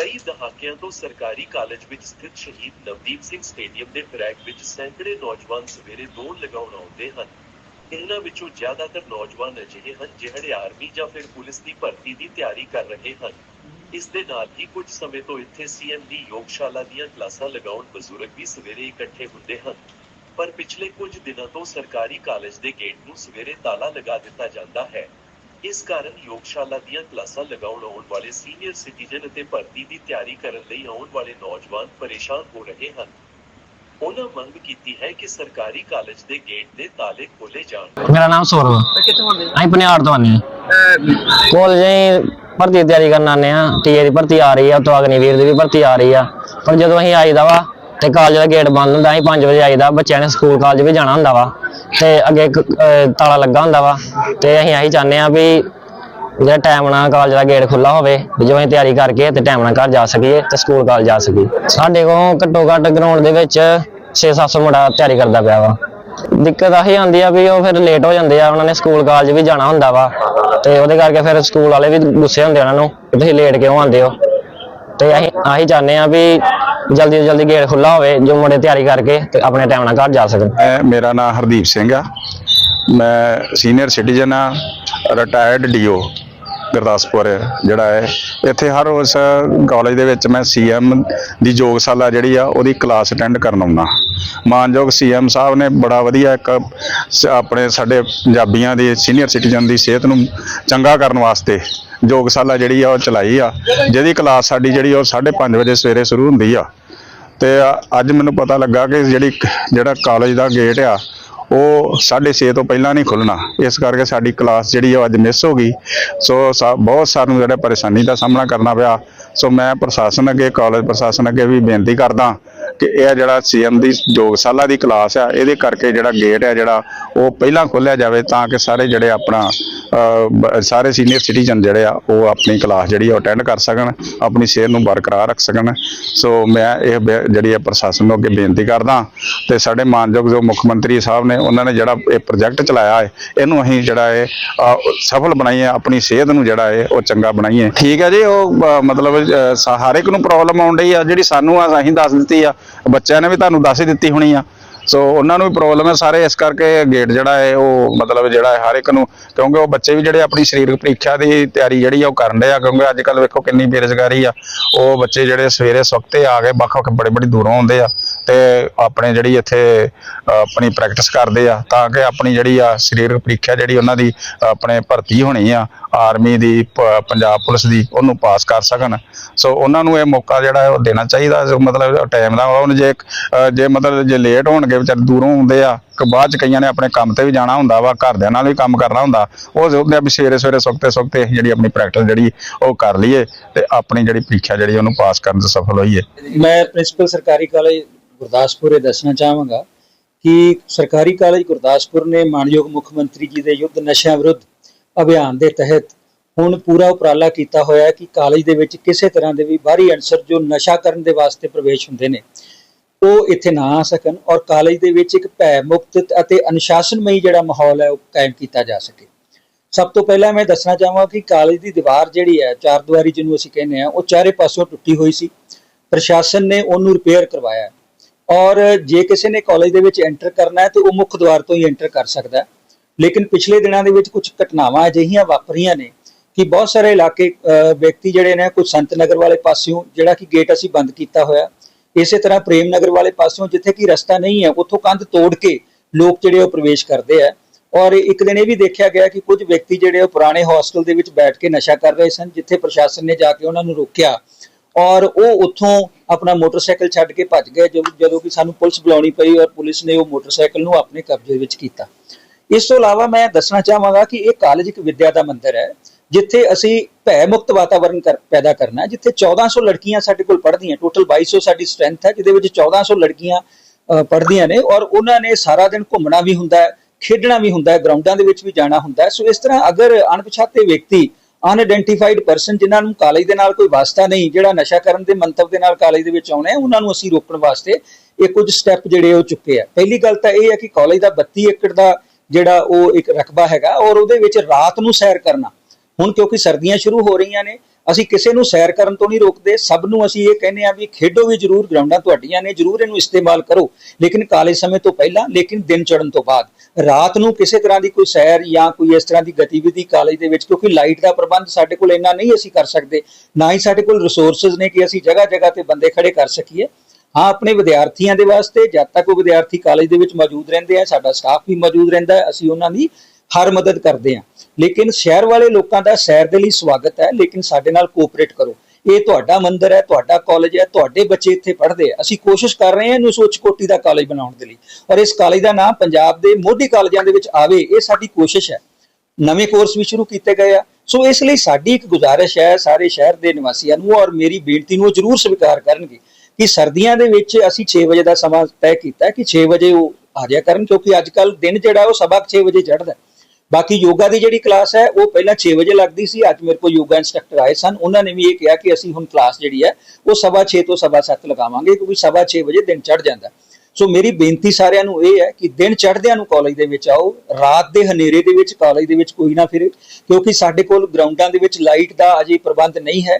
ਕਈ ਦਹਾਕਿਆਂ ਤੋਂ ਸਰਕਾਰੀ ਕਾਲਜ ਵਿੱਚ ਸਥਿਤ ਸ਼ਹੀਦ ਨਵਦੀਪ ਸਿੰਘ ਸਟੇਡੀਅਮ ਦੇ ਫਰੈਗ ਵਿੱਚ ਸੈਂਕੜੇ ਨੌਜਵਾਨ ਸਵੇਰੇ ਦੌੜ ਲਗਾਉਣ ਆਉਂਦੇ ਹਨ। ਇਹਨਾਂ ਵਿੱਚੋਂ ਜ਼ਿਆਦਾਤਰ ਨੌਜਵਾਨ ਅਜਿਹੇ ਹਨ ਜਿਹੜੇ ਆਰਮੀ ਜਾਂ ਫਿਰ ਪੁਲਿਸ ਦੀ ਭਰਤੀ ਦੀ ਤਿਆਰੀ ਕਰ ਰਹੇ ਹਨ। ਇਸ ਦੇ ਨਾਲ ਹੀ ਕੁਝ ਸਮੇਂ ਤੋਂ ਇੱਥੇ ਸੀਐਮ ਦੀ ਯੋਗਸ਼ਾਲਾ ਦੀਆਂ ਕਲਾਸਾਂ ਲਗਾਉਣ ਬਜ਼ੁਰਗ ਵੀ ਸਵੇਰੇ ਇਕੱਠੇ ਹੁੰਦੇ ਹਨ। ਪਰ ਪਿਛਲੇ ਕੁਝ ਦਿਨਾਂ ਤੋਂ ਸਰਕਾਰੀ ਕਾਲਜ ਦੇ ਗੇਟ ਨੂੰ ਸਵੇਰੇ ਤਾਲਾ ਲਗਾ ਦਿੱਤਾ ਜਾਂਦਾ ਹੈ। ਇਸ ਕਾਰਨ ਯੋਗਸ਼ਾਲਾ ਦੀਆਂ ਕਲਾਸਾਂ ਲਗਾਉਣ ਆਉਣ ਵਾਲੇ ਸੀਨੀਅਰ ਸਿਟੀਜ਼ਨ ਅਤੇ ਭਰਤੀ ਦੀ ਤਿਆਰੀ ਕਰਨ ਲਈ ਆਉਣ ਵਾਲੇ ਨੌਜਵਾਨ ਪਰੇਸ਼ਾਨ ਹੋ ਰਹੇ ਹਨ। ਉਹਨਾਂ ਮੰਗ ਕੀਤੀ ਹੈ ਕਿ ਸਰਕਾਰੀ ਕਾਲਜ ਦੇ ਗੇਟ ਦੇ ਤਾਲੇ ਖੋਲੇ ਜਾਣ। ਮੇਰਾ ਨਾਮ ਸੌਰਵ। ਕਿੱਥੋਂ ਆਉਂਦੇ ਅਸੀਂ ਪਨਿਆੜ ਤੋਂ ਆਨੇ ਆ ਕਾਲਜ ਭਰਤੀ ਦੀ ਤਿਆਰੀ ਕਰਨ ਆਨੇ ਆ ਟੀਏ ਦੀ ਭਰਤੀ ਆ ਰਹੀ ਆ ਤੋਂ ਅਗਨੀਵੀਰ ਦੀ ਵੀ ਭਰਤੀ ਆ ਰਹੀ ਆ। ਪਰ ਜਦੋਂ ਅਸੀਂ ਆਈਦਾ ਵਾ ਤੇ ਕਾਲਜ ਦਾ ਗੇਟ ਬੰਦ ਹੁੰਦਾ ਅਸੀਂ 5 ਵਜੇ ਆਈਦਾ ਬੱਚਿਆਂ ਨੇ ਸਕੂਲ ਕਾਲਜ ਵੀ ਜਾਣਾ ਹੁੰਦਾ ਵਾ। ਤੇ ਅੱਗੇ ਇੱਕ, ਅਹ, ਤਾਲਾ ਲੱਗਾ ਹੁੰਦਾ ਵਾ ਤੇ ਅਸੀਂ ਆਹੀ ਚਾਹੁੰਦੇ ਆ ਵੀ ਜਿਹੜਾ ਟਾਈਮ ਨਾਲ ਕਾਲਜ ਦਾ ਗੇਟ ਖੁੱਲਾ ਹੋਵੇ ਵੀ ਜਦੋਂ ਅਸੀਂ ਤਿਆਰੀ ਕਰਕੇ ਤੇ ਟਾਈਮ ਨਾਲ ਘਰ ਜਾ ਸਕੀਏ ਤੇ ਸਕੂਲ ਕਾਲਜ ਜਾ ਸਕੀਏ। ਸਾਡੇ ਕੋਲ ਘੱਟੋ ਘੱਟ ਗਰਾਊਂਡ ਦੇ ਵਿੱਚ 6-700 ਮੁੰਡਾ ਤਿਆਰੀ ਕਰਦਾ ਪਿਆ ਵਾ। ਦਿੱਕਤ ਆਹੀ ਆਉਂਦੀ ਆ ਵੀ ਉਹ ਫਿਰ ਲੇਟ ਹੋ ਜਾਂਦੇ ਆ ਉਹਨਾਂ ਨੇ ਸਕੂਲ ਕਾਲਜ ਵੀ ਜਾਣਾ ਹੁੰਦਾ ਵਾ। ਤੇ ਉਹਦੇ ਕਰਕੇ ਫਿਰ ਸਕੂਲ ਵਾਲੇ ਵੀ ਗੁੱਸੇ ਹੁੰਦੇ ਉਹਨਾਂ ਨੂੰ ਕਿ ਤੁਸੀਂ ਲੇਟ ਕਿਉਂ ਆਉਂਦੇ ਹੋ? ਤੇ ਅਸੀਂ ਆਹੀ ਚਾਹੁੰਦੇ ਆ ਵੀ ਜਲਦੀ ਤੋਂ ਜਲਦੀ ਗੇਟ ਖੁੱਲਾ ਹੋਵੇ, ਜੋ ਮੁੰਡੇ ਤਿਆਰੀ ਕਰਕੇ ਤੇ ਆਪਣੇ ਟਾਈਮ ਨਾਲ ਘਰ ਜਾ ਸਕਣ। ਮੈਂ, ਮੇਰਾ ਨਾਮ ਹਰਦੀਪ ਸਿੰਘ ਆ। ਮੈਂ ਸੀਨੀਅਰ ਸਿਟੀਜ਼ਨ ਆ ਰਿਟਾਇਰਡ ਡੀਓ ਗੁਰਦਾਸਪੁਰ, ਜਿਹੜਾ ਹੈ ਇੱਥੇ ਹਰ ਉਸ ਕਾਲਜ ਦੇ ਵਿੱਚ ਮੈਂ ਸੀਐਮ ਦੀ ਯੋਗਸ਼ਾਲਾ ਜਿਹੜੀ ਆ, ਉਹਦੀ ਕਲਾਸ ਅਟੈਂਡ ਕਰਨ ਆਉਣਾ ਮਾਨਯੋਗ ਸੀਐਮ ਸਾਹਿਬ ਨੇ ਬੜਾ ਵਧੀਆ ਇੱਕ ਆਪਣੇ ਸਾਡੇ ਪੰਜਾਬੀਆਂ ਦੇ ਸੀਨੀਅਰ ਸਿਟੀਜ਼ਨ ਦੀ ਸਿਹਤ ਨੂੰ ਚੰਗਾ ਕਰਨ ਵਾਸਤੇ ਯੋਗਸ਼ਾਲਾ ਜਿਹੜੀ ਆ, ਉਹ ਚਲਾਈ ਆ। ਜਿਹਦੀ ਕਲਾਸ ਸਾਡੀ ਜਿਹੜੀ ਉਹ 5:30 ਵਜੇ ਸਵੇਰੇ ਸ਼ੁਰੂ ਹੁੰਦੀ ਆ। ਤੇ ਅੱਜ ਮੈਨੂੰ ਪਤਾ ਲੱਗਾ ਕਿ ਜਿਹੜੀ ਜਿਹੜਾ ਕਾਲਜ ਦਾ ਗੇਟ ਆ, ਉਹ 6:30 ਤੋਂ ਪਹਿਲਾਂ ਨਹੀਂ ਖੁੱਲਣਾ। ਇਸ ਕਰਕੇ ਸਾਡੀ ਕਲਾਸ ਜਿਹੜੀ ਆ, ਉਹ ਅੱਜ ਮਿਸ ਹੋ ਗਈ। ਸੋ ਸਾ- ਬਹੁਤ ਸਾਨੂੰ ਜਿਹੜਾ ਪਰੇਸ਼ਾਨੀ ਦਾ ਸਾਹਮਣਾ ਕਰਨਾ ਪਿਆ। ਸੋ ਮੈਂ ਪ੍ਰਸ਼ਾਸਨ ਅੱਗੇ ਕਾਲਜ ਪ੍ਰਸ਼ਾਸਨ ਅੱਗੇ ਵੀ ਬੇਨਤੀ ਕਰਦਾ ਕਿ ਇਹ ਜਿਹੜਾ ਸੀਐਮ ਦੀ ਯੋਗਸ਼ਾਲਾ ਦੀ ਕਲਾਸ ਆ, ਇਹਦੇ ਕਰਕੇ ਜਿਹੜਾ ਗੇਟ ਆ ਜਿਹੜਾ, ਉਹ ਪਹਿਲਾਂ ਖੋਲ੍ਹਿਆ ਜਾਵੇ ਤਾਂ ਕਿ ਸਾਰੇ ਜਿਹੜੇ ਆਪਣਾ ਸਾਰੇ ਸੀਨੀਅਰ ਸਿਟੀਜ਼ਨ ਜਿਹੜੇ ਆ, ਉਹ ਆਪਣੀ ਕਲਾਸ ਜਿਹੜੀ ਆ ਅਟੈਂਡ ਕਰ ਸਕਣ, ਆਪਣੀ ਸਿਹਤ ਨੂੰ ਬਰਕਰਾਰ ਰੱਖ ਸਕਣ। ਸੋ ਮੈਂ ਇਹ ਬੇ- ਜਿਹੜੀ ਹੈ ਪ੍ਰਸ਼ਾਸਨ ਨੂੰ ਅੱਗੇ ਬੇਨਤੀ ਕਰਦਾ ਤੇ ਸਾਡੇ ਮਾਨਯੋਗ ਜੋ ਮੁੱਖ ਮੰਤਰੀ ਸਾਹਿਬ ਨੇ, ਉਹਨਾਂ ਨੇ ਜਿਹੜਾ ਇਹ ਪ੍ਰੋਜੈਕਟ ਚਲਾਇਆ ਹੈ ਇਹਨੂੰ ਅਸੀਂ ਜਿਹੜਾ ਹੈ ਸਫਲ ਬਣਾਈਏ, ਆਪਣੀ ਸਿਹਤ ਨੂੰ ਜਿਹੜਾ ਹੈ ਉਹ ਚੰਗਾ ਬਣਾਈਏ। ਠੀਕ ਹੈ ਜੀ, ਉਹ ਮਤਲਬ ਹਰ ਇੱਕ ਨੂੰ ਪ੍ਰੋਬਲਮ ਆਉਣ ਡਈ ਆ, ਜਿਹੜੀ ਸਾਨੂੰ ਆ, ਅਸੀਂ ਦੱਸ ਦਿੱਤੀ ਆ, ਬੱਚਿਆਂ ਨੇ ਵੀ ਤੁਹਾਨੂੰ ਦੱਸ ਹੀ ਦਿੱਤੀ ਹੋਣੀ ਆ। ਸੋ ਉਹਨਾਂ ਨੂੰ ਵੀ ਪ੍ਰੋਬਲਮ ਹੈ ਸਾਰੇ ਇਸ ਕਰਕੇ ਗੇਟ ਜਿਹੜਾ ਹੈ, ਉਹ ਮਤਲਬ ਜਿਹੜਾ ਹੈ ਹਰ ਇੱਕ ਨੂੰ, ਕਿਉਂਕਿ ਉਹ ਬੱਚੇ ਵੀ ਜਿਹੜੇ ਆਪਣੀ ਸਰੀਰਕ ਪ੍ਰੀਖਿਆ ਦੀ ਤਿਆਰੀ ਜਿਹੜੀ ਆ ਉਹ ਕਰਨ ਦੇ ਆ, ਕਿਉਂਕਿ ਅੱਜ ਕੱਲ ਵੇਖੋ ਕਿੰਨੀ ਬੇਰੁਜ਼ਗਾਰੀ ਆ। ਉਹ ਬੱਚੇ ਜਿਹੜੇ ਸਵੇਰੇ ਸਵਖਤੇ ਆ ਗਏ ਵੱਖ ਵੱਖ ਬੜੇ ਬੜੀ ਦੂਰੋਂ ਆਉਂਦੇ ਆ। ਤੇ ਆਪਣੇ ਜਿਹੜੀ ਇੱਥੇ ਆਪਣੀ ਪ੍ਰੈਕਟਿਸ ਕਰਦੇ ਆ, ਤਾਂ ਕਿ ਆਪਣੀ ਜਿਹੜੀ ਆ ਸਰੀਰਕ ਪ੍ਰੀਖਿਆ ਜਿਹੜੀ ਉਹਨਾਂ ਦੀ ਆਪਣੇ ਭਰਤੀ ਹੋਣੀ ਆ ਆਰਮੀ ਦੀ ਪੰਜਾਬ ਪੁਲਿਸ ਦੀ, ਉਹਨੂੰ ਪਾਸ ਕਰ ਸਕਣ। ਸੋ ਉਹਨਾਂ ਨੂੰ ਇਹ ਮੌਕਾ ਜਿਹੜਾ ਉਹ ਦੇਣਾ ਚਾਹੀਦਾ ਮਤਲਬ ਟਾਈਮ ਦਾ, ਉਹਨ ਜੇ ਜੇ ਮਤਲਬ ਜੇ ਲੇਟ ਹੋਣਗੇ, ਵਿਚਾਰੇ ਦੂਰੋਂ ਹੁੰਦੇ ਆ, ਕਿ ਬਾਅਦ ਚ ਕਈਆਂ ਨੇ ਆਪਣੇ ਕੰਮ ਤੇ ਵੀ ਜਾਣਾ ਹੁੰਦਾ ਵਾ, ਘਰਦਿਆਂ ਨਾਲ ਵੀ ਕੰਮ ਕਰਨਾ ਹੁੰਦਾ, ਉਹ ਸੋਚਦੇ ਆ ਵੀ ਸਵੇਰੇ ਸਵੇਰੇ ਸੁਖਤੇ ਸੁਖਤੇ ਜਿਹੜੀ ਆਪਣੀ ਪ੍ਰੈਕਟਿਸ ਜਿਹੜੀ, ਉਹ ਕਰ ਲਈਏ, ਤੇ ਆਪਣੀ ਜਿਹੜੀ ਪ੍ਰੀਖਿਆ ਜਿਹੜੀ ਉਹਨੂੰ ਪਾਸ ਕਰਨ 'ਚ ਸਫਲ ਹੋਈਏ। ਮੈਂ ਪ੍ਰਿੰਸੀਪਲ ਸਰਕਾਰੀ ਕਾਲਜ ਗੁਰਦਾਸਪੁਰ ਇਹ ਦੱਸਣਾ ਚਾਹਾਂਗਾ ਕਿ ਸਰਕਾਰੀ ਕਾਲਜ ਗੁਰਦਾਸਪੁਰ ਨੇ ਮਾਨਯੋਗ ਮੁੱਖ ਮੰਤਰੀ ਜੀ ਦੇ ਯੁੱਧ ਨਸ਼ਿਆਂ ਵਿਰੁੱਧ ਅਭਿਆਨ ਦੇ ਤਹਿਤ ਹੁਣ ਪੂਰਾ ਉਪਰਾਲਾ ਕੀਤਾ ਹੋਇਆ ਹੈ ਕਿ ਕਾਲਜ ਦੇ ਵਿੱਚ ਕਿਸੇ ਤਰ੍ਹਾਂ ਦੇ ਵੀ ਬਾਹਰੀ ਅਨਸਰ ਜੋ ਨਸ਼ਾ ਕਰਨ ਦੇ ਵਾਸਤੇ ਪ੍ਰਵੇਸ਼ ਹੁੰਦੇ ਨੇ, ਉਹ ਇੱਥੇ ਨਾ ਆ ਸਕਣ ਔਰ ਕਾਲਜ ਦੇ ਵਿੱਚ ਇੱਕ ਭੈ ਮੁਕਤ ਅਤੇ ਅਨੁਸ਼ਾਸਨਮਈ ਜਿਹੜਾ ਮਾਹੌਲ ਹੈ, ਉਹ ਕਾਇਮ ਕੀਤਾ ਜਾ ਸਕੇ। ਸਭ ਤੋਂ ਪਹਿਲਾਂ ਮੈਂ ਦੱਸਣਾ ਚਾਹਾਂਗਾ ਕਿ ਕਾਲਜ ਦੀ ਦੀਵਾਰ ਜਿਹੜੀ ਹੈ ਚਾਰ ਦੀਵਾਰੀ ਜਿਹਨੂੰ ਅਸੀਂ ਕਹਿੰਦੇ ਆ ਉਹ ਚਾਰੇ ਪਾਸੋਂ ਟੁੱਟੀ ਹੋਈ ਸੀ। ਪ੍ਰਸ਼ਾਸਨ ਨੇ ਉਹਨੂੰ ਰਿਪੇਅਰ ਕਰਵਾਇਆ। ਔਰ ਜੇ ਕਿਸੇ ਨੇ ਕਾਲਜ ਦੇ ਵਿੱਚ ਐਂਟਰ ਕਰਨਾ ਹੈ ਤੇ ਉਹ ਮੁੱਖ ਦੁਆਰ ਤੋਂ ਹੀ ਐਂਟਰ ਕਰ ਸਕਦਾ ਹੈ। ਲੇਕਿਨ ਪਿਛਲੇ ਦਿਨਾਂ ਦੇ ਵਿੱਚ ਕੁਝ ਘਟਨਾਵਾਂ ਅਜਿਹੀਆਂ ਵਾਪਰੀਆਂ ਨੇ ਕਿ ਬਹੁਤ ਸਾਰੇ ਇਲਾਕੇ ਵਿਅਕਤੀ ਜਿਹੜੇ ਨੇ, ਕੁਝ ਸੰਤ ਨਗਰ ਵਾਲੇ ਪਾਸਿਓਂ ਜਿਹੜਾ ਕਿ ਗੇਟ ਅਸੀਂ ਬੰਦ ਕੀਤਾ ਹੋਇਆ। ਇਸੇ ਤਰ੍ਹਾਂ ਪ੍ਰੇਮ ਨਗਰ ਵਾਲੇ ਪਾਸਿਓਂ ਜਿੱਥੇ ਕਿ ਰਸਤਾ ਨਹੀਂ ਹੈ, ਉੱਥੋਂ ਕੰਧ ਤੋੜ ਕੇ ਲੋਕ ਜਿਹੜੇ ਉਹ ਪ੍ਰਵੇਸ਼ ਕਰਦੇ ਆ। ਔਰ ਇੱਕ ਦਿਨ ਇਹ ਵੀ ਦੇਖਿਆ ਗਿਆ ਕਿ ਕੁਝ ਵਿਅਕਤੀ ਜਿਹੜੇ ਉਹ ਪੁਰਾਣੇ ਹੌਸਟਲ ਦੇ ਵਿੱਚ ਬੈਠ ਕੇ ਨਸ਼ਾ ਕਰ ਰਹੇ ਸਨ, ਜਿੱਥੇ ਪ੍ਰਸ਼ਾਸਨ ਨੇ ਜਾ ਕੇ ਉਹਨਾਂ ਨੂੰ ਰੋਕਿਆ। ਔਰ ਉਹ ਉੱਥੋਂ ਆਪਣਾ ਮੋਟਰਸਾਈਕਲ ਛੱਡ ਕੇ ਭੱਜ ਗਏ ਜਦੋਂ ਜਦੋਂ ਕਿ ਸਾਨੂੰ ਪੁਲਿਸ ਬੁਲਾਉਣੀ ਪਈ ਔਰ ਪੁਲਿਸ ਨੇ ਉਹ ਮੋਟਰਸਾਈਕਲ ਨੂੰ ਆਪਣੇ ਕਬਜ਼ੇ ਵਿੱਚ ਕੀਤਾ। ਇਸ ਤੋਂ ਇਲਾਵਾ ਮੈਂ ਦੱਸਣਾ ਚਾਹਾਂਗਾ ਕਿ ਇਹ ਕਾਲਜ ਇੱਕ ਵਿੱਦਿਆ ਦਾ ਮੰਦਿਰ ਹੈ ਜਿੱਥੇ ਅਸੀਂ ਭੈ ਮੁਕਤ ਵਾਤਾਵਰਣ ਕਰ- ਪੈਦਾ ਕਰਨਾ ਹੈ, ਜਿੱਥੇ 1400 ਲੜਕੀਆਂ ਸਾਡੇ ਕੋਲ ਪੜ੍ਹਦੀਆਂ ਟੋਟਲ 2200 ਸਾਡੀ ਸਟਰੈਂਥ ਹੈ ਜਿਹਦੇ ਵਿੱਚ 1400 ਲੜਕੀਆਂ ਪੜ੍ਹਦੀਆਂ ਨੇ ਔਰ ਉਹਨਾਂ ਨੇ ਸਾਰਾ ਦਿਨ ਘੁੰਮਣਾ ਵੀ ਹੁੰਦਾ ਹੈ ਖੇਡਣਾ ਵੀ ਹੁੰਦਾ ਹੈ ਗਰਾਊਂਡਾਂ ਦੇ ਵਿੱਚ ਵੀ ਜਾਣਾ ਹੁੰਦਾ ਹੈ। ਸੋ ਇਸ ਤਰ੍ਹਾਂ ਅਗਰ ਅਣਪਛਾਤੇ ਵਿਅਕਤੀ ਅਨਆਇਡੈਂਟੀਫਾਈਡ ਪਰਸਨ ਜਿਨ੍ਹਾਂ ਨੂੰ ਕਾਲਜ ਦੇ ਨਾਲ ਕੋਈ ਵਾਸਤਾ ਨਹੀਂ, ਜਿਹੜਾ ਨਸ਼ਾ ਕਰਨ ਦੇ ਮੰਤਵ ਦੇ ਨਾਲ ਕਾਲਜ ਦੇ ਵਿੱਚ ਆਉਣਾ ਉਹਨਾਂ ਨੂੰ ਅਸੀਂ ਰੋਕਣ ਵਾਸਤੇ ਇਹ ਕੁਝ ਸਟੈਪ ਜਿਹੜੇ ਉਹ ਚੁੱਕੇ ਆ। ਪਹਿਲੀ ਗੱਲ ਤਾਂ ਇਹ ਹੈ ਕਿ ਕਾਲਜ ਦਾ 32 ਏਕੜ ਦਾ ਜਿਹੜਾ ਉਹ ਇੱਕ ਰਕਬਾ ਹੈਗਾ ਔਰ ਉਹਦੇ ਵਿੱਚ ਰਾਤ ਨੂੰ ਸੈਰ ਕਰਨਾ। ਹੁਣ ਕਿਉਂਕਿ ਸਰਦੀਆਂ ਸ਼ੁਰੂ ਹੋ ਰਹੀਆਂ ਨੇ ਅਸੀਂ ਕਿਸੇ ਨੂੰ ਸੈਰ ਕਰਨ ਤੋਂ ਨਹੀਂ ਰੋਕਦੇ। ਸਭ ਨੂੰ ਅਸੀਂ ਇਹ ਕਹਿੰਦੇ ਆ ਵੀ ਖੇਡੋ ਵੀ ਜ਼ਰੂਰ, ਗਰਾਊਂਡਾਂ ਤੁਹਾਡੀਆਂ ਨੇ, ਜ਼ਰੂਰ ਇਹਨੂੰ ਇਸਤੇਮਾਲ ਕਰੋ। ਲੇਕਿਨ ਕਾਲੇ ਸਮੇਂ ਤੋਂ ਪਹਿਲਾਂ, ਲੇਕਿਨ ਦਿਨ ਚੜ੍ਹਨ ਤੋਂ ਬਾਅਦ। ਰਾਤ ਨੂੰ ਕਿਸੇ ਤਰ੍ਹਾਂ ਦੀ ਕੋਈ ਸੈਰ ਜਾਂ ਕੋਈ ਇਸ ਤਰ੍ਹਾਂ ਦੀ ਗਤੀਵਿਧੀ ਕਾਲਜ ਦੇ ਵਿੱਚ, ਕਿਉਂਕਿ ਲਾਈਟ ਦਾ ਪ੍ਰਬੰਧ ਸਾਡੇ ਕੋਲ ਇੰਨਾ ਨਹੀਂ ਅਸੀਂ ਕਰ ਸਕਦੇ। ਨਾ ਹੀ ਸਾਡੇ ਕੋਲ ਰਿਸੋਰਸਸ ਨੇ ਕਿ ਅਸੀਂ ਜਗ੍ਹਾ ਜਗ੍ਹਾ ਤੇ ਬੰਦੇ ਖੜੇ ਕਰ ਸਕੀਏ। ਹਾਂ, ਆਪਣੇ ਵਿਦਿਆਰਥੀਆਂ ਦੇ ਵਾਸਤੇ, ਜਦ ਤੱਕ ਉਹ ਵਿਦਿਆਰਥੀ ਕਾਲਜ ਦੇ ਵਿੱਚ ਮੌਜੂਦ ਰਹਿੰਦੇ ਆ, ਸਾਡਾ ਸਟਾਫ ਵੀ ਮੌਜੂਦ ਰਹਿੰਦਾ, ਅਸੀਂ ਉਹਨਾਂ ਦੀ ਹਰ ਮਦਦ ਕਰਦੇ ਹਾਂ ਲੇਕਿਨ ਸ਼ਹਿਰ ਵਾਲੇ ਲੋਕਾਂ ਦਾ ਸ਼ਹਿਰ ਦੇ ਲਈ ਸਵਾਗਤ ਹੈ, ਲੇਕਿਨ ਸਾਡੇ ਨਾਲ ਕੋਆਪਰੇਟ ਕਰੋ। ਇਹ ਤੁਹਾਡਾ ਮੰਦਿਰ ਹੈ, ਤੁਹਾਡਾ ਕਾਲਜ ਹੈ, ਤੁਹਾਡੇ ਬੱਚੇ ਇੱਥੇ ਪੜ੍ਹਦੇ ਆ। ਅਸੀਂ ਕੋਸ਼ਿਸ਼ ਕਰ ਰਹੇ ਹਾਂ ਇਹਨੂੰ ਉੱਚ ਕੋਟੀ ਦਾ ਕਾਲਜ ਬਣਾਉਣ ਦੇ ਲਈ। ਔਰ ਇਸ ਕਾਲਜ ਦਾ ਨਾਮ ਪੰਜਾਬ ਦੇ ਮੋਢੀ ਕਾਲਜਾਂ ਦੇ ਵਿੱਚ ਆਵੇ, ਇਹ ਸਾਡੀ ਕੋਸ਼ਿਸ਼ ਹੈ। ਨਵੇਂ ਕੋਰਸ ਵੀ ਸ਼ੁਰੂ ਕੀਤੇ ਗਏ ਆ। ਸੋ ਇਸ ਲਈ ਸਾਡੀ ਇੱਕ ਗੁਜ਼ਾਰਿਸ਼ ਹੈ, ਸਾਰੇ ਸ਼ਹਿਰ ਦੇ ਨਿਵਾਸੀਆਂ ਨੂੰ ਔਰ ਮੇਰੀ ਬੇਨਤੀ ਨੂੰ ਉਹ ਜ਼ਰੂਰ ਸਵੀਕਾਰ ਕਰਨਗੇ ਕਿ ਸਰਦੀਆਂ ਦੇ ਵਿੱਚ ਅਸੀਂ 6 ਵਜੇ ਦਾ ਸਮਾਂ ਤੈਅ ਕੀਤਾ ਕਿ 6 ਵਜੇ ਉਹ ਆ ਜਾਇਆ ਕਰਨ, ਕਿਉਂਕਿ ਅੱਜ ਕੱਲ ਦਿਨ ਜਿਹੜਾ ਹੈ ਉਹ ਸਵਾ 6 ਵਜੇ ਚੜ੍ਹਦਾ ਬਾਕੀ ਯੋਗਾ ਦੀ ਜਿਹੜੀ ਕਲਾਸ ਹੈ, ਉਹ ਪਹਿਲਾਂ 6 ਵਜੇ ਲੱਗਦੀ ਸੀ, ਅੱਜ ਮੇਰੇ ਕੋਲ ਯੋਗਾ ਇੰਸਟ੍ਰਕਟਰ ਆਏ ਸਨ। ਉਹਨਾਂ ਨੇ ਵੀ ਇਹ ਕਿਹਾ ਕਿ ਅਸੀਂ ਹੁਣ ਕਲਾਸ ਜਿਹੜੀ ਹੈ, ਉਹ ਸਵਾ 6 ਤੋਂ ਸਵਾ 7 ਲਗਾਵਾਂਗੇ, ਕਿਉਂਕਿ ਸਵਾ 6 ਵਜੇ ਦਿਨ ਚੜ੍ਹ ਜਾਂਦਾ ਸੋ ਮੇਰੀ ਬੇਨਤੀ ਸਾਰਿਆਂ ਨੂੰ ਇਹ ਹੈ ਕਿ ਦਿਨ ਚੜ੍ਹਦਿਆਂ ਨੂੰ ਕਾਲਜ ਦੇ ਵਿੱਚ ਆਓ, ਰਾਤ ਦੇ ਹਨੇਰੇ ਦੇ ਵਿੱਚ, ਕਾਲਜ ਦੇ ਵਿੱਚ ਕੋਈ ਨਾ ਫਿਰੇ, ਕਿਉਂਕਿ ਸਾਡੇ ਕੋਲ ਗਰਾਊਂਡਾਂ ਦੇ ਵਿੱਚ ਲਾਈਟ ਦਾ ਅਜੇ ਪ੍ਰਬੰਧ ਨਹੀਂ ਹੈ।